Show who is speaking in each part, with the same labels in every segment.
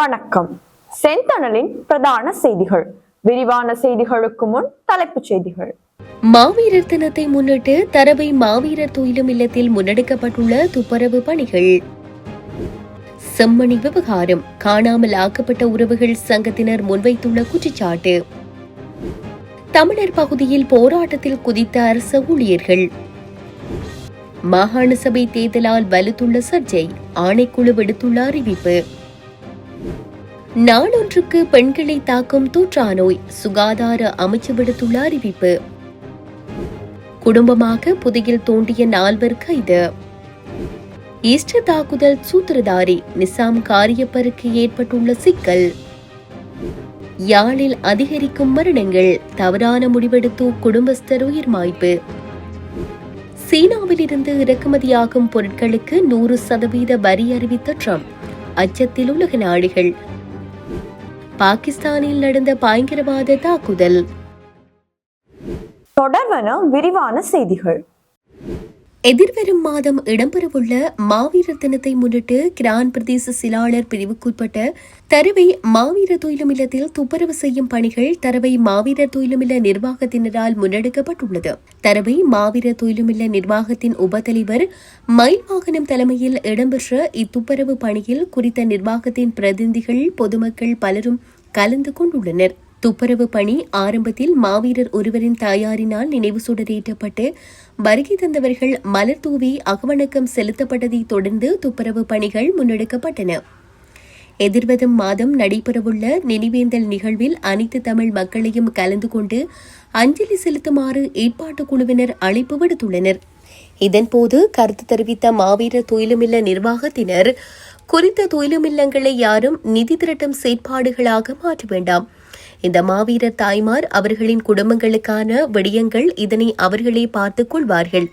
Speaker 1: வணக்கம். செந்தணலின் பிரதான செய்திகள். விரிவான செய்திகளுக்கு முன் தலைப்புச் செய்திகள்.
Speaker 2: மாவீரர் தினத்தை முன்னிட்டு தரவை மாவீரர் துயிலும் இல்லத்தில் முன்னெடுக்கப்பட்டுள்ள துப்புரவு பணிகள். செம்மணி விவகாரம். காணாமல் ஆக்கப்பட்ட உறவுகள் சங்கத்தினர் முன்வைத்துள்ள குற்றச்சாட்டு. தமிழர் பகுதியில் போராட்டத்தில் குதித்த அரச ஊழியர்கள். மாகாண சபை தேர்தலால் வலுத்துள்ள சர்ச்சை ஆணைக்குழு விடுத்துள்ள அறிவிப்பு. நாளொன்றுக்கு பெண்களை தாக்கும் தொற்றாநோய் சுகாதார அமைச்சு விடுத்துள்ள அறிவிப்பு. குடும்பமாக புதையில் தோண்டிய நால்வர் கைது. ஈஸ்டர் தாக்குதல் சூத்திரதாரி நிசாம் காரியப்பருக்கு ஏற்பட்டுள்ள சிக்கல். யாழில் அதிகரிக்கும் மரணங்கள் தவறான முடிவெடுத்து குடும்பஸ்தர் உயிர் மாய்ப்பு. சீனாவிலிருந்து இறக்குமதியாகும் பொருட்களுக்கு நூறு சதவீத வரி அறிவித்த ட்ரம்ப். அச்சத்தில் உலக நாடுகள் பாகிஸ்தானில் நடந்த பயங்கரவாத தாக்குதல்.
Speaker 1: தொடர்வன விரிவான செய்திகள்.
Speaker 2: எதிர்வரும் மாதம் இடம்பெறவுள்ள மாவீரர் தினத்தை முன்னிட்டு கிரான் பிரதேச சிலாளர் பிரிவுக்குட்பட்ட தரவை மாவீரர் துயிலுமில்லத்தில் துப்புரவு செய்யும் பணிகள் தரவை மாவீரர் துயிலுமில்ல நிர்வாகத்தினரால் முன்னெடுக்கப்பட்டுள்ளது. தரவை மாவீரர் துயிலுமில்ல நிர்வாகத்தின் உபத்தலைவர் மயில்வாகனம் தலைமையில் இடம்பெற்ற இத்துப்புரவு பணியில் குறித்த நிர்வாகத்தின் பிரதிநிதிகள் பொதுமக்கள் பலரும் கலந்து கொண்டுள்ளனர். துப்புரவு பணி ஆரம்பத்தில் மாவீரர் ஒருவரின் தாயாரினால் நினைவு சுடரேற்றப்பட்டு வருகை தந்தவர்கள் மலர் தூவி அகவணக்கம் செலுத்தப்பட்டதை தொடர்ந்து துப்புரவு பணிகள் முன்னெடுக்கப்பட்டன. எதிர்வரும் மாதம் நடைபெறவுள்ள நினைவேந்தல் நிகழ்வில் அனைத்து தமிழ் மக்களையும் கலந்து கொண்டு அஞ்சலி செலுத்துமாறு ஏற்பாட்டுக் குழுவினர் அழைப்பு விடுத்துள்ளனர். இதன்போது கருத்து தெரிவித்த மாவீரர் துயிலுமில்ல நிர்வாகத்தினர் குறித்த தொயிலுமில்லங்களை யாரும் நிதி திரட்டும் செயற்பாடுகளாக மாற்ற வேண்டாம். இந்த மாவீர தாய்மார் அவர்களின் குடும்பங்களுக்கான விடயங்கள் இதனை அவர்களே பார்த்துக் கொள்வார்கள்.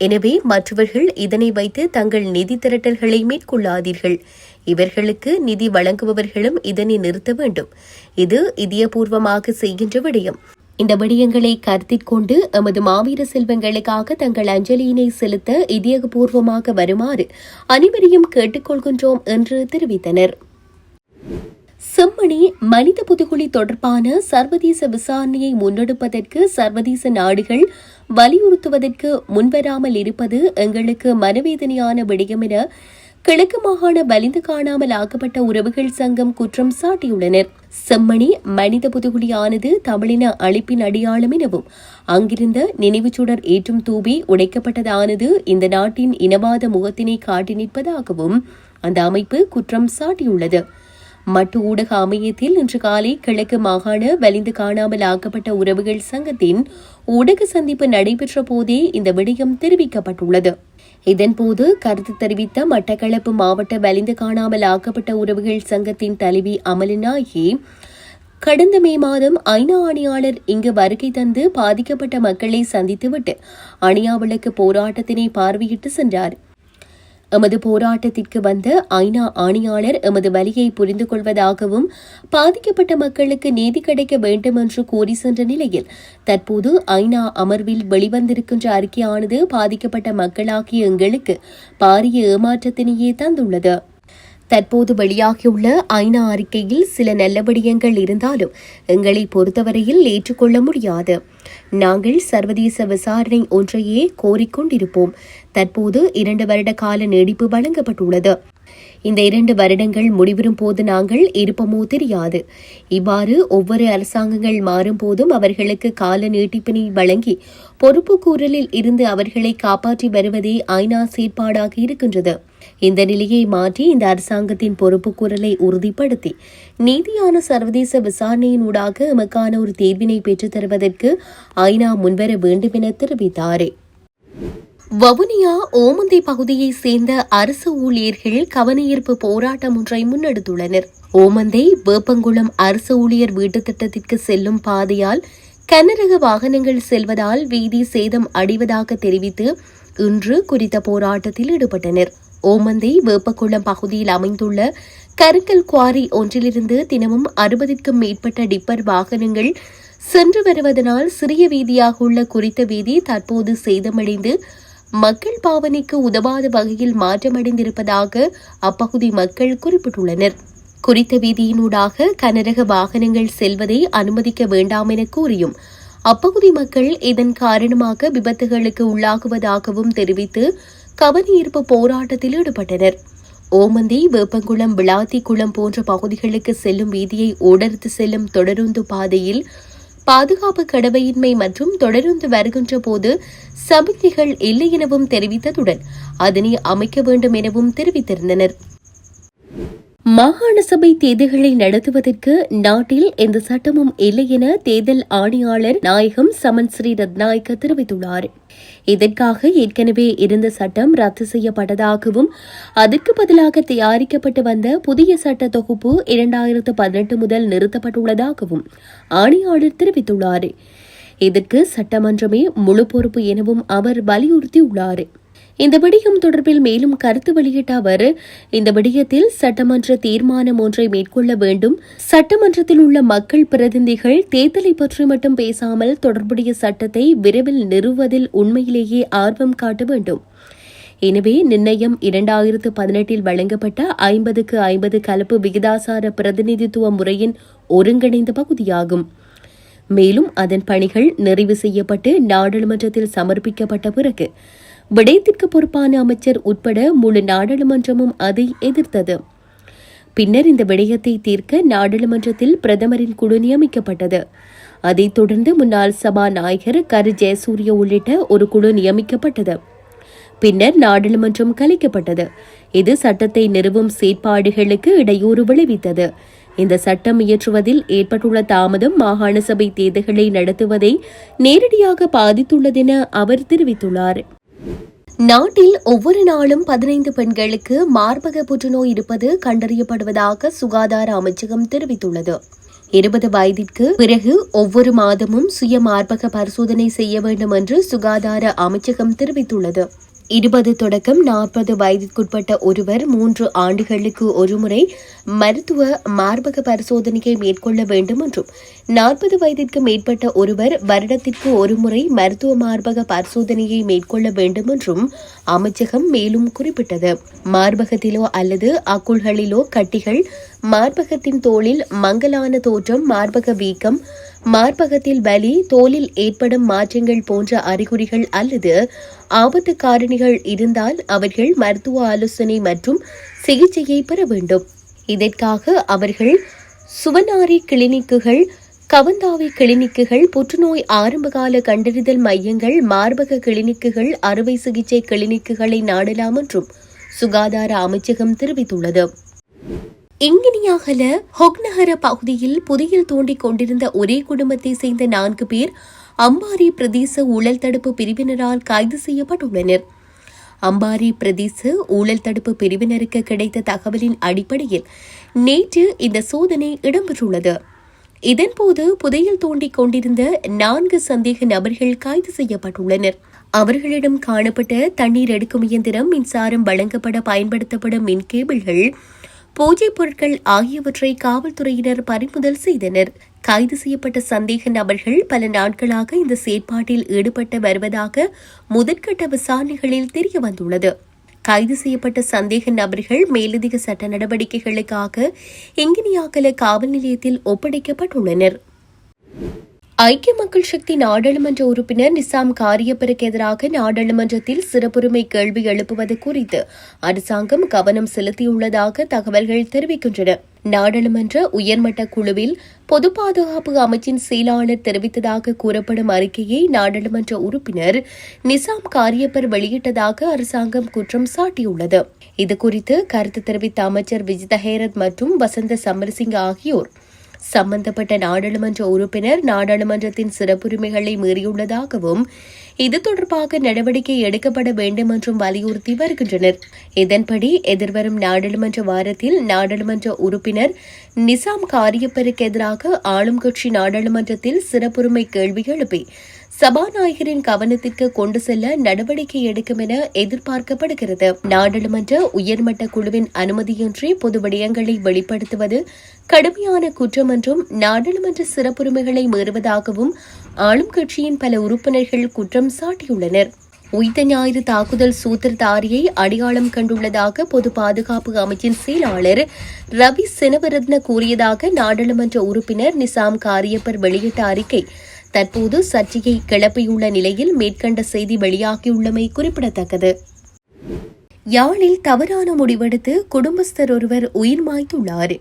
Speaker 2: எனவே மற்றவர்கள் இதனை வைத்து தங்கள் நிதி திரட்டல்களை மேற்கொள்ளாதீர்கள். இவர்களுக்கு நிதி வழங்குபவர்களும் இதனை நிறுத்த வேண்டும். இது இதயபூர்வமாக செய்கின்ற விடயம். இந்த விடயங்களை கருத்தில் கொண்டு எமது மாவீர செல்வங்களுக்காக தங்கள் அஞ்சலியினை செலுத்த இதயபூர்வமாக வருமாறு அனைவரையும் கேட்டுக்கொள்கின்றோம் என்று தெரிவித்தனர். செம்மணி மனித புதுகுழி தொடர்பான சர்வதேச விசாரணையை முன்னெடுப்பதற்கு சர்வதேச நாடுகள் வலியுறுத்துவதற்கு முன்வராமல் இருப்பது எங்களுக்கு மனவேதனையான விடயம் என கிழக்கு மாகாண வலிந்து காணாமல் ஆக்கப்பட்ட உறவுகள் சங்கம் குற்றம் சாட்டியுள்ளனர். செம்மணி மனித புதுகுழியானது தமிழின அழிப்பின் அடையாளம் எனவும் அங்கிருந்த நினைவுச்சுடர் ஏற்றும் தூபி உடைக்கப்பட்டதானது இந்த நாட்டின் இனவாத முகத்தினை காட்டி நிற்பதாகவும் அந்த அமைப்பு குற்றம் சாட்டியுள்ளது. மட்டு ஊடக அமையத்தில் இன்று காலை கிழக்கு மாகாண வலிந்து காணாமல் ஆக்கப்பட்ட உறவுகள் சங்கத்தின் ஊடக சந்திப்பு நடைபெற்ற போதே இந்த விடயம் தெரிவிக்கப்பட்டுள்ளது. இதன்போது கருத்து தெரிவித்த மட்டக்களப்பு மாவட்ட வலிந்து காணாமல் ஆக்கப்பட்ட உறவுகள் சங்கத்தின் தலைவி அமலநாயகி கடந்த மே மாதம் ஐநா ஆணையாளர் இங்கு வருகை தந்து பாதிக்கப்பட்ட மக்களை சந்தித்துவிட்டு அணியாவிளக்கு போராட்டத்தினை பார்வையிட்டு சென்றார். எமது போராட்டத்திற்கு வந்த ஐநா ஆணையாளர் எமது வலியை புரிந்து கொள்வதாகவும் பாதிக்கப்பட்ட மக்களுக்கு நீதி கிடைக்க வேண்டும் என்று கூறி சென்ற நிலையில் தற்போது ஐநா அமர்வில் வெளிவந்திருக்கின்ற அறிக்கையானது பாதிக்கப்பட்ட மக்களாகிய எங்களுக்கு பாரிய ஏமாற்றத்தினையே தந்துள்ளது. தற்போது வெளியாகியுள்ள ஐநா அறிக்கையில் சில நல்ல விடயங்கள் இருந்தாலும் எங்களை பொறுத்தவரையில் ஏற்றுக்கொள்ள முடியாது. நாங்கள் சர்வதேச விசாரணை ஒன்றையே கோரிக்கொண்டிருப்போம். தற்போது இரண்டு வருட கால நீடிப்பு வழங்கப்பட்டுள்ளது. இந்த இரண்டு வருடங்கள் முடிவரும் போது நாங்கள் இருப்போமோ தெரியாது. இவ்வாறு ஒவ்வொரு அரசாங்கங்கள் மாறும் போதும் அவர்களுக்கு கால நீட்டிப்பினை வழங்கி பொறுப்பு கூறலில் இருந்து அவர்களை காப்பாற்றி வருவதே ஐநா செயற்பாடாக இருக்கின்றது. இந்த நிலையை மாற்றி இந்த அரசாங்கத்தின் பொறுப்பு குரலை உறுதிப்படுத்தி நீதியான சர்வதேச விசாரணையின் ஊடாக எமக்கான ஒரு தேர்வினை பெற்றுத் தருவதற்கு ஐநா முன்வர வேண்டும் என தெரிவித்தார். வவுனியா ஓமந்தை பகுதியை சேர்ந்த அரசு ஊழியர்கள் கவனஈர்ப்பு போராட்டம் ஒன்றை முன்னெடுத்துள்ளனர். ஓமந்தை வேப்பங்குளம் அரசு ஊழியர் வீட்டு திட்டத்திற்கு செல்லும் பாதையால் கனரக வாகனங்கள் செல்வதால் வீதி சேதம் அடைவதாக தெரிவித்து இன்று குறித்த போராட்டத்தில் ஈடுபட்டனர். ஓமந்தை வேப்பக்குளம் பகுதியில் அமைந்துள்ள கருக்கல் குவாரி ஒன்றிலிருந்து தினமும் அறுபதிற்கும் மேற்பட்ட டிப்பர் வாகனங்கள் சென்று வருவதனால் சிறிய வீதியாக உள்ள குறித்த வீதி தற்போது சேதமடைந்து மக்கள் பாவனைக்கு உதவாத வகையில் மாற்றமடைந்திருப்பதாக அப்பகுதி மக்கள் குறிப்பிட்டுள்ளனர். குறித்த வீதியினூடாக கனரக வாகனங்கள் செல்வதை அனுமதிக்க வேண்டாம் என கூறியும் அப்பகுதி மக்கள் இதன் காரணமாக விபத்துகளுக்கு உள்ளாகுவதாகவும் தெரிவித்து கவனஈர்ப்பு போராட்டத்தில் ஈடுபட்டனர். ஓமந்தி வேப்பங்குளம் விளாத்திக்குளம் போன்ற பகுதிகளுக்கு செல்லும் வீதியை ஓடர்த்து செல்லும் தொடருந்து பாதையில் பாதுகாப்பு கடவையின்மை மற்றும் தொடருந்து வருகின்ற போது சமிக்ஞைகள் இல்லை எனவும் தெரிவித்ததுடன் அதனை அமைக்க வேண்டும் எனவும் தெரிவித்திருந்தனர். மாகாண சபை தேர்தல்களை நடத்துவதற்கு நாட்டில் எந்த சட்டமும் இல்லை என தேர்தல் ஆணையாளர் நாயகம் சமன் ஸ்ரீ ரத்நாயக்க தெரிவித்துள்ளார். இதற்காக ஏற்கனவே இருந்த சட்டம் ரத்து செய்யப்பட்டதாகவும் அதற்கு பதிலாக தயாரிக்கப்பட்டு வந்த புதிய சட்ட தொகுப்பு இரண்டாயிரத்து பதினெட்டு முதல் நிறுத்தப்பட்டுள்ளதாகவும் ஆணையாளர் தெரிவித்துள்ளார். இதற்கு சட்டமன்றமே முழு பொறுப்பு எனவும் அவர் வலியுறுத்தியுள்ளார். இந்த விடயம் தொடர்பில் மேலும் கருத்து வெளியிட்ட அவர் இந்த விடயத்தில் சட்டமன்ற தீர்மானம் ஒன்றை மேற்கொள்ள வேண்டும். சட்டமன்றத்தில் உள்ள மக்கள் பிரதிநிதிகள் தேர்தலை பற்றி மட்டும் பேசாமல் தொடர்புடைய சட்டத்தை விரைவில் நிறுவுவதில் உண்மையிலேயே ஆர்வம் காட்ட வேண்டும். எனவே நிர்ணயம் இரண்டாயிரத்து பதினெட்டில் வழங்கப்பட்ட ஐம்பதுக்கு ஐம்பது கலப்பு விகிதாசார பிரதிநிதித்துவ முறையின் ஒருங்கிணைந்த பகுதியாகும். மேலும் அதன் பணிகள் நிறைவு செய்யப்பட்டு நாடாளுமன்றத்தில் சமர்ப்பிக்கப்பட்ட பிறகு விடயத்திற்கு பொறுப்பான அமைச்சர் உட்பட முழு நாடாளுமன்றமும் அதை எதிர்த்தது. பின்னர் இந்த விடயத்தை தீர்க்க நாடாளுமன்றத்தில் பிரதமரின் குழு நியமிக்கப்பட்டது. அதைத் தொடர்ந்து முன்னாள் சபாநாயகர் கரு ஜெயசூரிய உள்ளிட்ட ஒரு குழு நியமிக்கப்பட்டது. பின்னர் நாடாளுமன்றம் கலைக்கப்பட்டது. இது சட்டத்தை நிறுவும் செயற்பாடுகளுக்கு இடையூறு விளைவித்தது. இந்த சட்டம் இயற்றுவதில் ஏற்பட்டுள்ள தாமதம் மாகாண சபை தேர்தல்களை நடத்துவதை நேரடியாக பாதித்துள்ளதென அவர் தெரிவித்துள்ளார். நாட்டில் ஒவ்வொரு நாளும் பதினைந்து பெண்களுக்கு மார்பக புற்றுநோய் இருப்பது கண்டறியப்படுவதாக சுகாதார அமைச்சகம் தெரிவித்துள்ளது. இருபது வயதிற்கு பிறகு ஒவ்வொரு மாதமும் சுய மார்பக பரிசோதனை செய்ய வேண்டும் என்று சுகாதார அமைச்சகம் தெரிவித்துள்ளது. இருபது தொடக்கம் நாற்பது வயதிற்குட்பட்ட ஒருவர் மூன்று ஆண்டுகளுக்கு ஒருமுறை மருத்துவ மார்பக பரிசோதனையை மேற்கொள்ள வேண்டும் என்றும் நாற்பது வயதிற்கு மேற்பட்ட ஒருவர் வருடத்திற்கு ஒருமுறை மருத்துவ மார்பக பரிசோதனையை மேற்கொள்ள வேண்டும் என்றும் அமைச்சகம் மேலும் குறிப்பிட்டது. மார்பகத்திலோ அல்லது அக்குள்களிலோ கட்டிகள் மார்பகத்தின் தோளில் மங்கலான தோற்றம் மார்பக வீக்கம் மார்பகத்தில் வலி தோலில் ஏற்படும் மாற்றங்கள் போன்ற அறிகுறிகள் அல்லது ஆபத்து காரணிகள் இருந்தால் அவர்கள் மருத்துவ ஆலோசனை மற்றும் சிகிச்சையை பெற வேண்டும். இதற்காக அவர்கள் சுவனாரி கிளினிக்குகள் கவந்தாவி கிளினிக்குகள் புற்றுநோய் ஆரம்பகால கண்டறிதல் மையங்கள் மார்பக கிளினிக்குகள் அறுவை சிகிச்சை கிளினிக்குகளை நாடலாம் என்றும் சுகாதார அமைச்சகம் தெரிவித்துள்ளது. இங்கினியாகல ஹொக்நகர பகுதியில் புதையில் தோண்டிக் கொண்டிருந்த ஒரே குடும்பத்தை சேர்ந்த நான்கு பேர் அம்பாரி பிரதேச ஊழல் தடுப்பு பிரிவினரால் கைது செய்யப்பட்டுள்ளனர். அம்பாரி பிரதேச ஊழல் தடுப்பு பிரிவினருக்கு கிடைத்த தகவலின் அடிப்படையில் நேற்று இந்த சோதனை இடம்பெற்றுள்ளது. இதன்போது புதையில் தோண்டிக் கொண்டிருந்த நான்கு சந்தேக நபர்கள் கைது செய்யப்பட்டுள்ளனர். அவர்களிடம் காணப்பட்ட தண்ணீர் எடுக்கும் இயந்திரம் மின்சாரம் வழங்கப்பட பயன்படுத்தப்படும் மின் கேபிள்கள் பூஜை பொருட்கள் ஆகியவற்றை காவல்துறையினர் பறிமுதல் செய்தனர். கைது செய்யப்பட்ட சந்தேக நபர்கள் பல நாட்களாக இந்த செயற்பாட்டில் ஈடுபட்டு வருவதாக முதற்கட்ட விசாரணைகளில் தெரிய வந்துள்ளது. கைது செய்யப்பட்ட சந்தேக நபர்கள் மேலதிக சட்ட நடவடிக்கைகளுக்காக எங்கினியாக்கல காவல் நிலையத்தில் ஒப்படைக்கப்பட்டுள்ளனர். ஐக்கிய மக்கள் சக்தி நாடாளுமன்ற உறுப்பினர் நிசாம் காரியப்பருக்கு எதிராக நாடாளுமன்றத்தில் சிறப்புரிமை கேள்வி எழுப்புவது குறித்து அரசாங்கம் கவனம் செலுத்தியுள்ளதாக தகவல்கள் தெரிவிக்கின்றன. நாடாளுமன்ற உயர்மட்ட குழுவில் பொது பாதுகாப்பு அமைச்சின் செயலாளர் தெரிவித்ததாக கூறப்படும் அறிக்கையை நாடாளுமன்ற உறுப்பினர் நிசாம் காரியப்பர் வெளியிட்டதாக அரசாங்கம் குற்றம் சாட்டியுள்ளது. இதுகுறித்து கருத்து தெரிவித்த அமைச்சர் விஜித ஹேரத் மற்றும் வசந்த சமரசிங் ஆகியோர் சம்பந்தப்பட்ட நாடாளுமன்ற உறுப்பினர் நாடாளுமன்றத்தின் சிறப்புரிமைகளை மீறியுள்ளதாகவும் இது தொடர்பாக நடவடிக்கை எடுக்கப்பட வேண்டும் என்றும் வலியுறுத்தி வருகின்றனர். இதன்படி எதிர்வரும் நாடாளுமன்ற வாரத்தில் நாடாளுமன்ற உறுப்பினர் நிசாம் காரியப்பருக்கு எதிராக ஆளும் கட்சி நாடாளுமன்றத்தில் சிறப்புரிமை கேள்வி எழுப்பி சபாநாயகரின் கவனத்திற்கு கொண்டு செல்ல நடவடிக்கை எடுக்கும் என எதிர்பார்க்கப்படுகிறது. நாடாளுமன்ற உயர்மட்ட குழுவின் அனுமதியின்றி பொது விடயங்களை வெளிப்படுத்துவது கடுமையான குற்றம் என்றும் நாடாளுமன்ற சிறப்புரிமைகளை மீறுவதாகவும் ஆளும் கட்சியின் பல உறுப்பினர்கள் குற்றம் சாட்டியுள்ளனர். உயிர்த்த ஞாயிறு தாக்குதல் சூத்திரதாரியை அடையாளம் கண்டுள்ளதாக பொது பாதுகாப்பு அமைச்சின் செயலாளர் ரவி செனவரத்ன கூறியதாக நாடாளுமன்ற உறுப்பினர் நிசாம் காரியப்பர் வெளியிட்ட அறிக்கை. தற்போது சர்ச்சையை கிளப்பியுள்ள நிலையில் மேற்கண்ட செய்தி வெளியாகியுள்ளமை குறிப்பிடத்தக்கது. யாழில் தவறான முடிவெடுத்து குடும்பஸ்தர் ஒருவர் உயிர் மாய்த்துள்ளார்.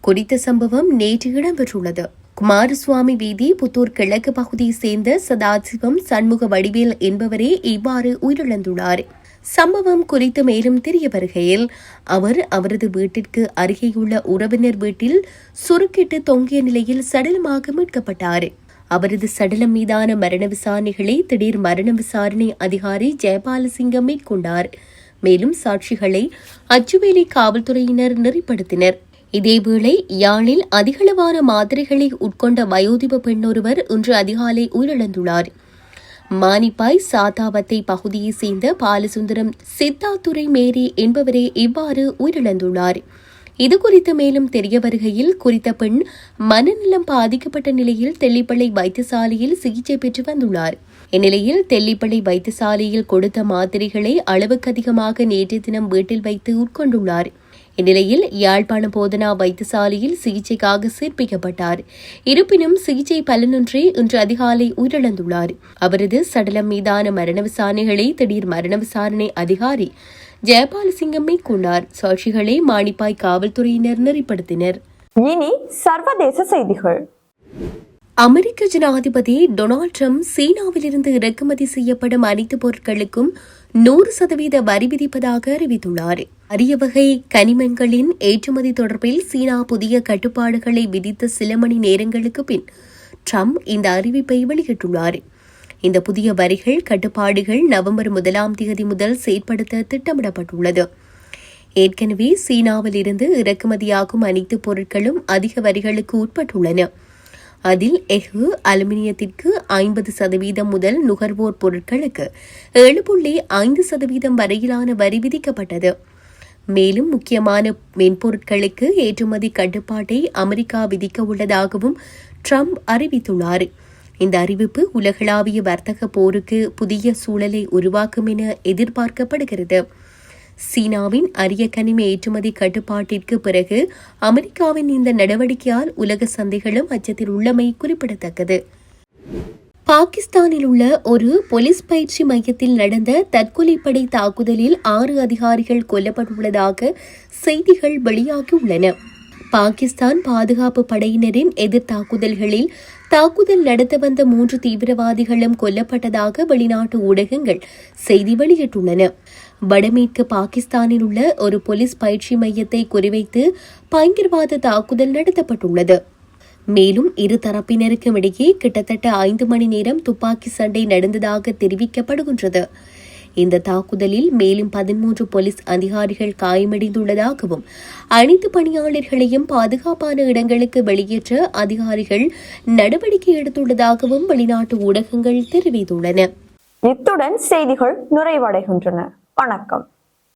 Speaker 2: குறித்த சம்பவம் நேற்று இடம்பெற்றுள்ளது. குமாரசுவாமி வீதி புத்தூர் கிழக்கு பகுதியை சேர்ந்த சதாசிவம் சண்முக வடிவேல் என்பவரே இவ்வாறு உயிரிழந்துள்ளார். சம்பவம் குறித்து மேலும் தெரிய வருகையில் அவர் அவரது வீட்டிற்கு அருகேயுள்ள உறவினர் வீட்டில் சுருக்கிட்டு தொங்கிய நிலையில் சடலமாக மீட்கப்பட்டார். அவரது சடலம் மீதான மரண விசாரணைகளை திடீர் மரண விசாரணை அதிகாரி ஜெயபாலசிங்கம் மேற்கொண்டார். மேலும் சாட்சிகளை அச்சுவேலி காவல்துறையினர் நெறிப்படுத்தினர். இதேவேளை யாழில் அதிகளவான மாத்திரைகளை உட்கொண்ட வயோதிப பெண்ணொருவர் இன்று அதிகாலை உயிரிழந்துள்ளார். மானிப்பாய் சாத்தாவத்தை பகுதியைச் சேர்ந்த பாலசுந்தரம் சித்தாத்துறை மேரி என்பவரே இவ்வாறு உயிரிழந்துள்ளார். இது குறித்து மேலும் தெரிய வருகையில் குறித்த பெண் மனநலம் பாதிக்கப்பட்ட நிலையில் தெல்லிப்பள்ளை வைத்தியசாலையில் சிகிச்சை பெற்று வந்துள்ளார். இந்நிலையில் தெல்லிப்பள்ளை வைத்தியசாலையில் கொடுத்த மாத்திரைகளை அளவுக்கு அதிகமாக நேற்றைய தினம் வீட்டில் வைத்து உட்கொண்டுள்ளார். இந்நிலையில் யாழ்ப்பாணம் போதனா வைத்தியசாலையில் சிகிச்சைக்காக சேர்ப்பிக்கப்பட்டார். இருப்பினும் சிகிச்சை பலனின்றி இன்று அதிகாலை உயிரிழந்துள்ளார். அவரது சடலம் மீதான மரண விசாரணைகளை திடீர் மரண விசாரணை அதிகாரி ஜெயபாலசிங்கம் மேற்கொண்டார் சாட்சிகளை மானிப்பாய் காவல்துறையினர் நெறிப்படுத்தினர்.
Speaker 1: இனி சர்வதேச செய்திகள்.
Speaker 2: அமெரிக்க ஜனாதிபதி டொனால்ட் ட்ரம்ப் சீனாவிலிருந்து இறக்குமதி செய்யப்படும் அனைத்து பொருட்களுக்கும் நூறு சதவீத வரி விதிப்பதாக அறிவித்துள்ளார். அரிய வகை கனிமங்களின் ஏற்றுமதி தொடர்பில் சீனா புதிய கட்டுப்பாடுகளை விதித்த சில மணி நேரங்களுக்கு பின் ட்ரம்ப் இந்த அறிவிப்பை வெளியிட்டுள்ளார். இந்த புதிய வரிகள் கட்டுப்பாடுகள் நவம்பர் முதலாம் தேதி முதல் செயற்படுத்த திட்டமிடப்பட்டுள்ளது. ஏற்கனவே சீனாவில் இருந்து இறக்குமதியாகும் அனைத்து பொருட்களும் அதிக வரிகளுக்கு உட்பட்டுள்ளன. அதில் எஃகு அலுமினியத்திற்கு ஐம்பது சதவீதம் முதல் நுகர்வோர் பொருட்களுக்கு ஏழு புள்ளி ஐந்து சதவீதம் வரையிலான வரி விதிக்கப்பட்டது. மேலும் முக்கியமான மென்பொருட்களுக்கு ஏற்றுமதி கட்டுப்பாட்டை அமெரிக்கா விதிக்க உள்ளதாகவும் ட்ரம்ப் அறிவித்துள்ளார். இந்த அறிவிப்பு உலகளாவிய வர்த்தக போருக்கு புதிய சூழலை உருவாக்கும் என எதிர்பார்க்கப்படுகிறது. சீனாவின் அரிய கனிம ஏற்றுமதி கட்டுப்பாட்டிற்கு பிறகு அமெரிக்காவின் இந்த நடவடிக்கையால் உலக சந்தைகளும் அச்சத்தில் உள்ளமை குறிப்பிடத்தக்கது. பாகிஸ்தானில் உள்ள ஒரு போலீஸ் பயிற்சி மையத்தில் நடந்த தற்கொலைப்படை தாக்குதலில் ஆறு அதிகாரிகள் கொல்லப்பட்டுள்ளதாக செய்திகள் வெளியாகியுள்ளன பாகிஸ்தான் பாதுகாப்பு படையினரின் எதிர் தாக்குதல்களில் தாக்குதல் நடத்த வந்த மூன்று தீவிரவாதிகளும் கொல்லப்பட்டதாக வெளிநாட்டு ஊடகங்கள் செய்தி வெளியிட்டுள்ளன. வடமேற்கு பாகிஸ்தானில் உள்ள ஒரு போலீஸ் பயிற்சி மையத்தை குறிவைத்து பயங்கரவாத தாக்குதல் நடத்தப்பட்டுள்ளது. மேலும் இரு தரப்பினருக்கும் இடையே கிட்டத்தட்ட ஐந்து மணி நேரம் துப்பாக்கி சண்டை நடந்ததாக தெரிவிக்கப்படுகின்றது. இந்த தாக்குதலில் மேலும் பதிமூன்று போலீஸ் அதிகாரிகள் காயமடைந்துள்ளதாகவும் அனைத்து பணியாளர்களையும் பாதுகாப்பான இடங்களுக்கு வெளியேற்ற அதிகாரிகள் நடவடிக்கை எடுத்துள்ளதாகவும் வெளிநாட்டு ஊடகங்கள் தெரிவித்துள்ளன.
Speaker 1: இத்துடன் செய்திகள் நிறைவடைகின்றன. வணக்கம்.